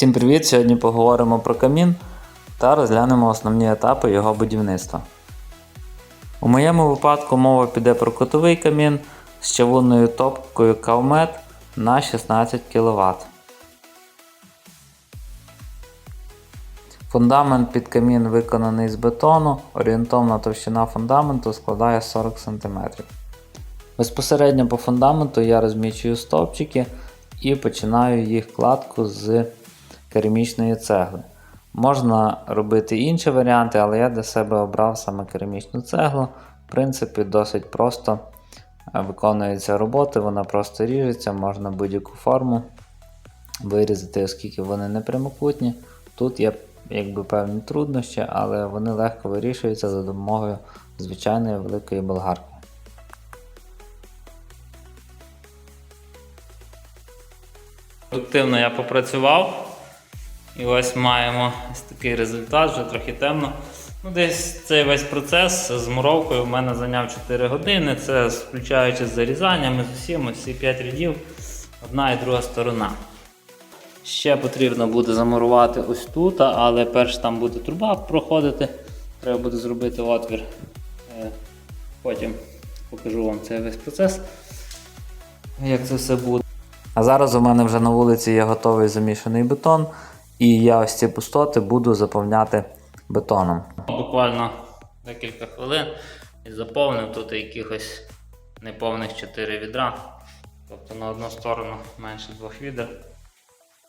Всім привіт! Сьогодні поговоримо про камін та розглянемо основні етапи його будівництва. У моєму випадку мова піде про котовий камін з чавунною топкою Кавмет на 16 кВт. Фундамент під камін виконаний з бетону, орієнтовна товщина фундаменту складає 40 см. Безпосередньо по фундаменту я розмічую стовпчики і починаю їх кладку з керамічної цегли. Можна робити інші варіанти, але я для себе обрав саме керамічну цеглу. В принципі, досить просто е, виконується робота, вона просто ріжеться, можна будь-яку форму вирізати, оскільки вони не прямокутні. Тут є якби певні труднощі, але вони легко вирішуються за допомогою звичайної великої болгарки. Продуктивно я попрацював. І ось маємо ось такий результат, вже трохи темно. Ну, Десь цей весь процес з муровкою в мене зайняв 4 години. Це включаючи з зарізаннями, з усім, ці 5 рядів, одна і друга сторона. Ще потрібно буде замурувати ось тут, але перш там буде труба проходити. Треба буде зробити отвір. Е, Потім покажу вам цей весь процес, як це все буде. А зараз у мене вже на вулиці є готовий замішаний бетон, і я ось ці пустоти буду заповняти бетоном. Буквально декілька хвилин і заповнив тут якихось неповних 4 відра. Тобто на одну сторону менше двох відер.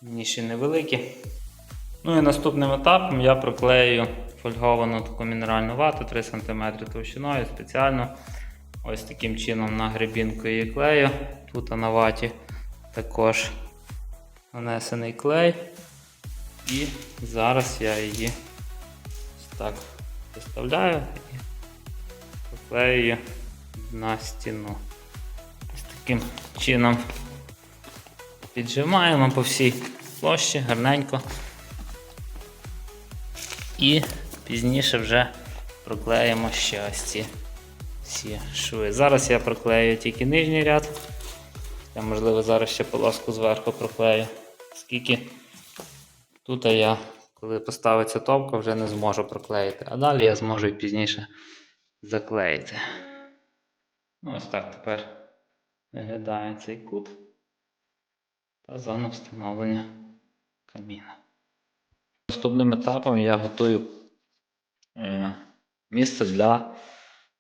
Ніші невеликі. Ну і наступним етапом я проклею фольговану таку мінеральну вату 3 см товщиною спеціально. Ось таким чином на гребінку її клею. Тут на ваті також нанесений клей. І зараз я її ось так виставляю і приклею на стіну. Ось таким чином піджимаємо по всій площі гарненько. І пізніше вже проклеїмо ось ці всі шви. Зараз я проклею тільки нижній ряд. Я, можливо, зараз ще полоску зверху проклею. Скільки тут я, коли поставиться топка, вже не зможу проклеїти. А далі я зможу і пізніше заклеїти. Ну, ось так тепер виглядає цей кут та зона встановлення каміна. Наступним етапом я готую е, місце для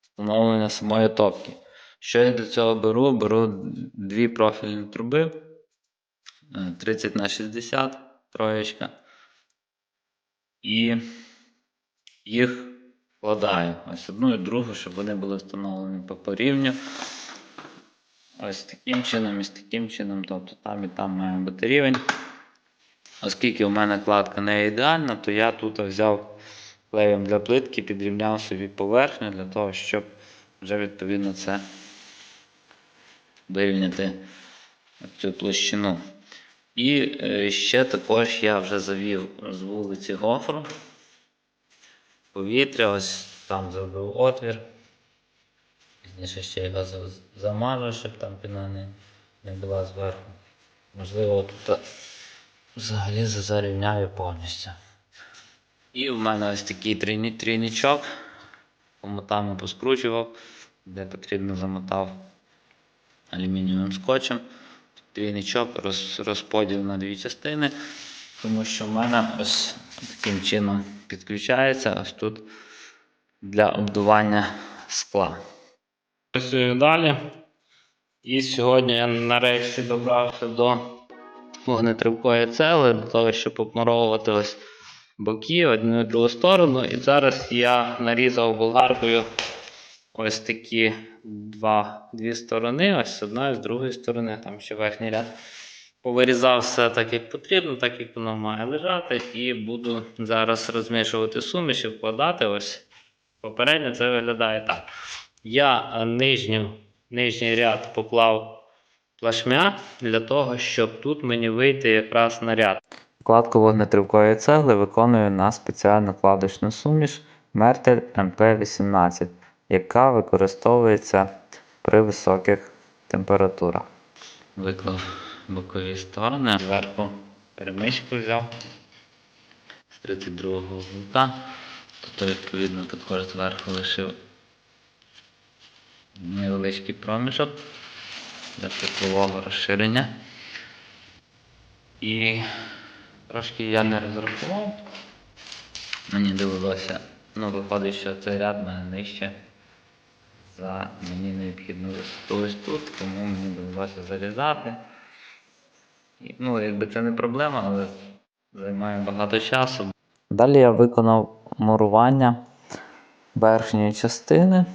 встановлення самої топки. Що я для цього беру? Беру дві профільні труби е, 30 на 60 троєчка. І їх вкладаю. Ось одну і другу, щоб вони були встановлені по порівню. Ось таким чином і з таким чином. Тобто там і там має бути рівень. Оскільки у мене кладка не ідеальна, то я тут взяв клеєм для плитки, підрівняв собі поверхню для того, щоб вже відповідно це вирівняти цю площину. І е, ще також я вже завів з вулиці гофру повітря, ось там зробив отвір. Пізніше ще його замажу, щоб там піна не, не була зверху. Можливо, тут взагалі зарівняю повністю. І в мене ось такий трійничок. Помотами поскручував, де потрібно замотав алюмінієвим скотчем. Трійничок роз, розподіл на дві частини, тому що в мене ось таким чином підключається ось тут для обдування скла. Працюю далі. І сьогодні я нарешті добрався до вогнетривкої цели для того, щоб обмуровувати ось боки одну і другу сторону. І зараз я нарізав болгаркою ось такі два, дві сторони, ось з одної, з другої сторони, там ще верхній ряд. Повирізав все так, як потрібно, так як воно має лежати, і буду зараз розмішувати суміш і вкладати. Ось попередньо це виглядає так. Я нижню, нижній ряд поклав плашмя для того, щоб тут мені вийти якраз на ряд. Кладку вогнетривкої цегли виконую на спеціальну кладочну суміш Мертель МП18, яка використовується при високих температурах. Виклав бокові сторони, зверху перемичку взяв з 32-го вулка. Тобто, відповідно, також зверху лишив невеличкий проміжок для теплового розширення. І трошки я не розрахував. Мені довелося, ну виходить, що цей ряд в мене нижче за мені необхідну висоту тут, тому мені довелося зарізати. І, ну, якби це не проблема, але займає багато часу. Далі я виконав мурування верхньої частини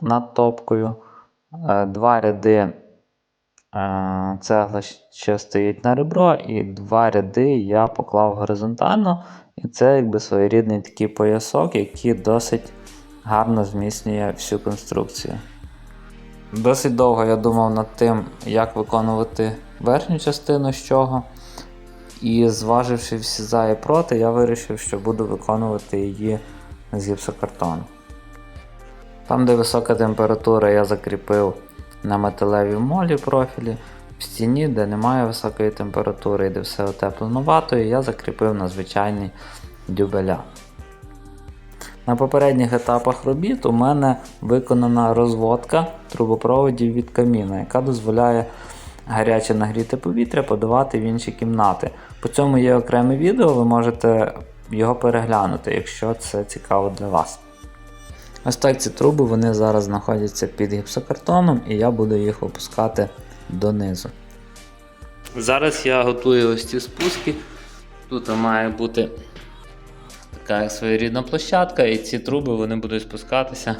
над топкою. Е, Два ряди е, цегла ще стоїть на ребро, і два ряди я поклав горизонтально. І це якби своєрідний такий поясок, який досить гарно зміцнює всю конструкцію. Досить довго я думав над тим, як виконувати верхню частину з чого. І зваживши всі за і проти, я вирішив, що буду виконувати її з гіпсокартону. Там, де висока температура, я закріпив на металевій молі профілі. В стіні, де немає високої температури і де все утеплено ватою, я закріпив на звичайний дюбеля. На попередніх етапах робіт у мене виконана розводка трубопроводів від каміна, яка дозволяє гаряче нагріте повітря подавати в інші кімнати. По цьому є окреме відео, ви можете його переглянути, якщо це цікаво для вас. Ось так ці труби вони зараз знаходяться під гіпсокартоном, і я буду їх опускати донизу. Зараз я готую ось ці спуски. Тут має бути така як своєрідна площадка, і ці труби вони будуть спускатися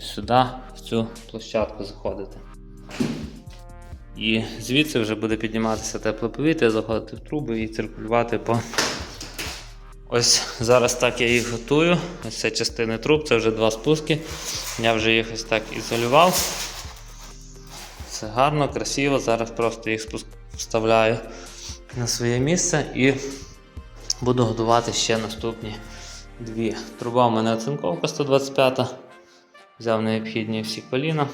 сюди, в цю площадку заходити. І звідси вже буде підніматися тепле повітря, заходити в труби і циркулювати по. Ось зараз так я їх готую. Ось це частини труб, це вже два спуски. Я вже їх ось так ізолював. Все гарно, красиво. Зараз просто їх вставляю на своє місце і буду готувати ще наступні дві. Труба у мене оцинковка 125. Взяв необхідні всі коліна.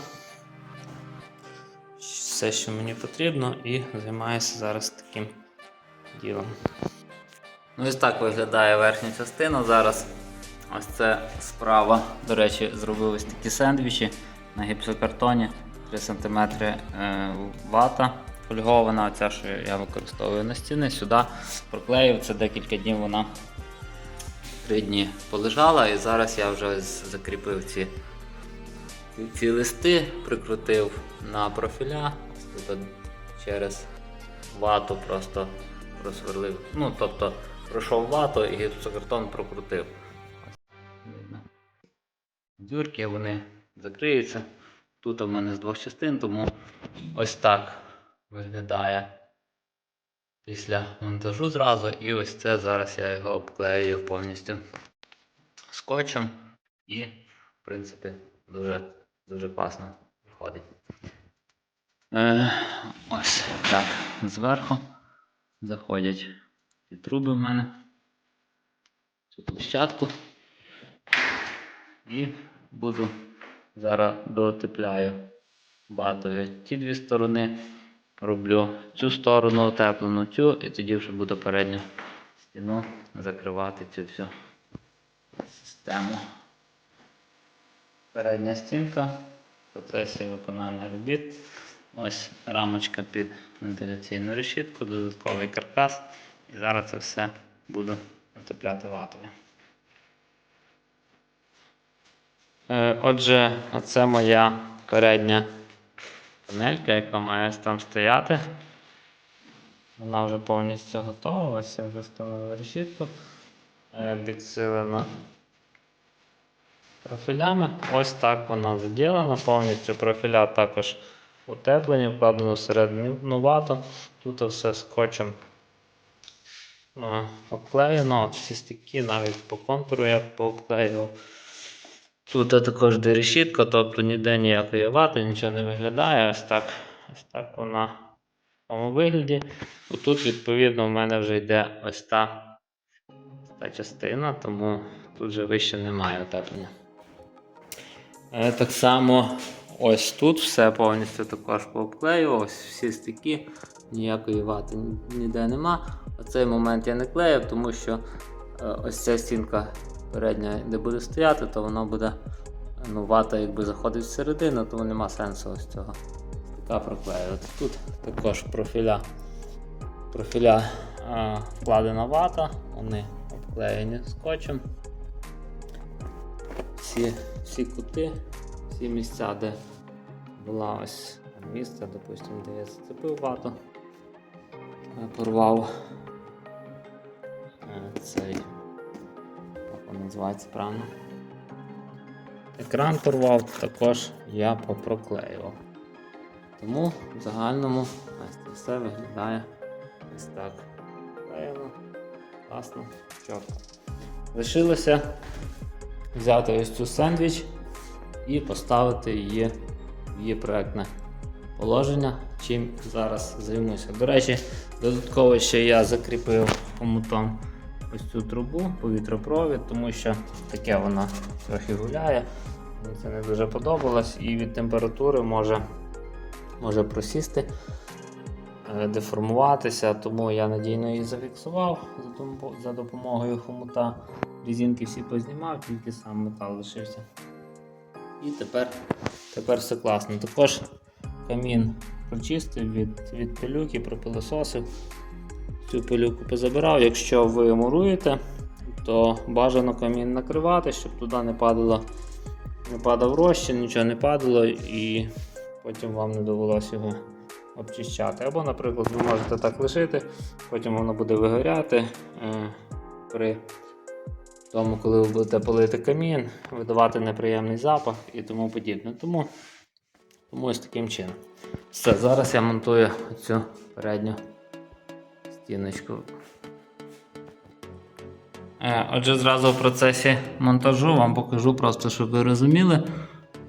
Все, що мені потрібно, і займаюся зараз таким ділом. Ну ось так виглядає верхня частина зараз. Ось це справа. До речі, зробив ось такі сендвічі на гіпсокартоні 3 см е, вата фольгована, оця, що я використовую на стіни, сюди проклеїв. Це декілька днів вона три дні полежала, і зараз я вже закріпив ці, ці, листи, прикрутив на профіля, тут через вату просто просверлив. Ну, тобто пройшов вату і гіпсокартон прокрутив. Дюрки вони закриються. Тут у мене з двох частин, тому ось так виглядає після монтажу зразу. І ось це зараз я його обклею повністю скотчем. І, в принципі, дуже, дуже класно виходить. Е, ось так. Зверху заходять ці труби в мене. Цю площадку. І буду зараз дотепляю батові ті дві сторони. Роблю цю сторону утеплену, цю, і тоді вже буду передню стіну закривати цю всю систему. Передня стінка процесі виконання робіт. Ось рамочка під вентиляційну решітку, додатковий каркас. І зараз це все буду утепляти ватою. Е, Отже, оце моя передня панелька, яка має там стояти. Вона вже повністю готова, ось я вже встановив решітку. Е, Підсилена профілями. Ось так вона заділена, повністю профіля також утеплені, вкладено всередину вату. Тут все скотчем е, обклеєно, всі стіки, навіть по контуру я пообклеював. Тут також де решітка, тобто ніде ніякої вати, нічого не виглядає. Ось так, ось так вона в тому вигляді. Тут, відповідно, в мене вже йде ось та, та частина, тому тут вже вище немає утеплення. Е, Так само ось тут все повністю також пообклеював, ось всі стики, ніякої вати ніде нема. Оцей момент я не клеїв, тому що е, ось ця стінка передня, де буде стояти, то воно буде ну, вата якби заходить всередину, тому нема сенсу ось цього стика проклеювати. Тут також профіля, профіля е, вкладена вата, вони обклеєні скотчем. Всі, всі кути, всі місця, де була ось місце, допустимо, де я зацепив вату, порвав е, цей, називається правильно. Екран порвав, також я попроклеював. Тому в загальному ось це все виглядає ось так. Клеєно, класно, чітко. Лишилося взяти ось цю сендвіч і поставити її в її проектне положення, чим зараз займуся. До речі, додатково ще я закріпив хомутом ось цю трубу, повітропровід, тому що таке воно трохи гуляє. Мені це не дуже подобалось і від температури може, може просісти, е, деформуватися, тому я надійно її зафіксував за за допомогою хомута. Різинки всі познімав, тільки сам метал лишився. І тепер, тепер все класно. Також камін прочистив від, від пилюки, пропилососив. Цю пилюку позабирав. Якщо ви муруєте, то бажано камін накривати, щоб туди не падало, не падав розчин, нічого не падало і потім вам не довелося його обчищати. Або, наприклад, ви можете так лишити, потім воно буде вигоряти е, при тому, коли ви будете палити камін, видавати неприємний запах і тому подібне. Тому, тому ось таким чином. Все, зараз я монтую цю передню стіночку. Е, Отже, зразу в процесі монтажу вам покажу, просто щоб ви розуміли,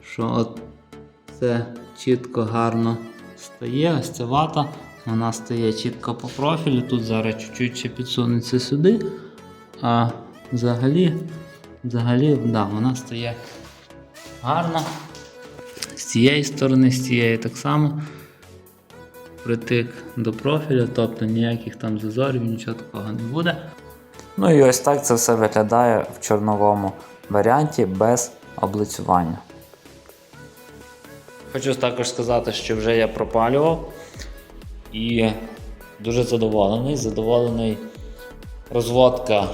що от це чітко гарно стає. Ось ця вата, вона стає чітко по профілю. Тут зараз чуть-чуть ще підсунеться сюди. А взагалі, взагалі, да, вона стає гарно. З цієї сторони, з цієї так само. Притик до профілю, тобто ніяких там зазорів, нічого такого не буде. Ну і ось так це все виглядає в чорновому варіанті без облицювання. Хочу також сказати, що вже я пропалював і дуже задоволений. Задоволений. Розводка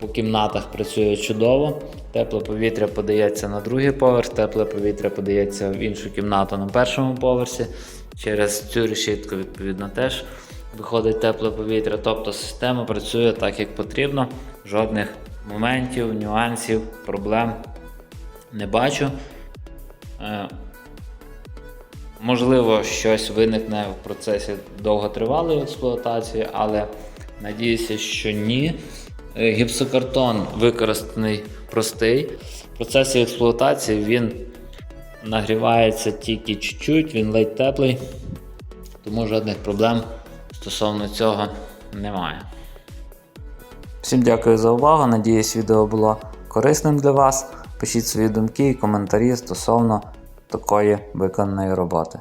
по кімнатах працює чудово. Тепле повітря подається на другий поверх, тепле повітря подається в іншу кімнату на першому поверсі. Через цю решітку, відповідно, теж виходить тепле повітря. Тобто система працює так, як потрібно. Жодних моментів, нюансів, проблем не бачу. Е, Можливо, щось виникне в процесі довготривалої експлуатації, але надіюся, що ні. Е, Гіпсокартон використаний простий. В процесі експлуатації він нагрівається тільки чуть-чуть, він ледь теплий, тому жодних проблем стосовно цього немає. Всім дякую за увагу. Надіюсь, відео було корисним для вас. Пишіть свої думки і коментарі стосовно такої виконаної роботи.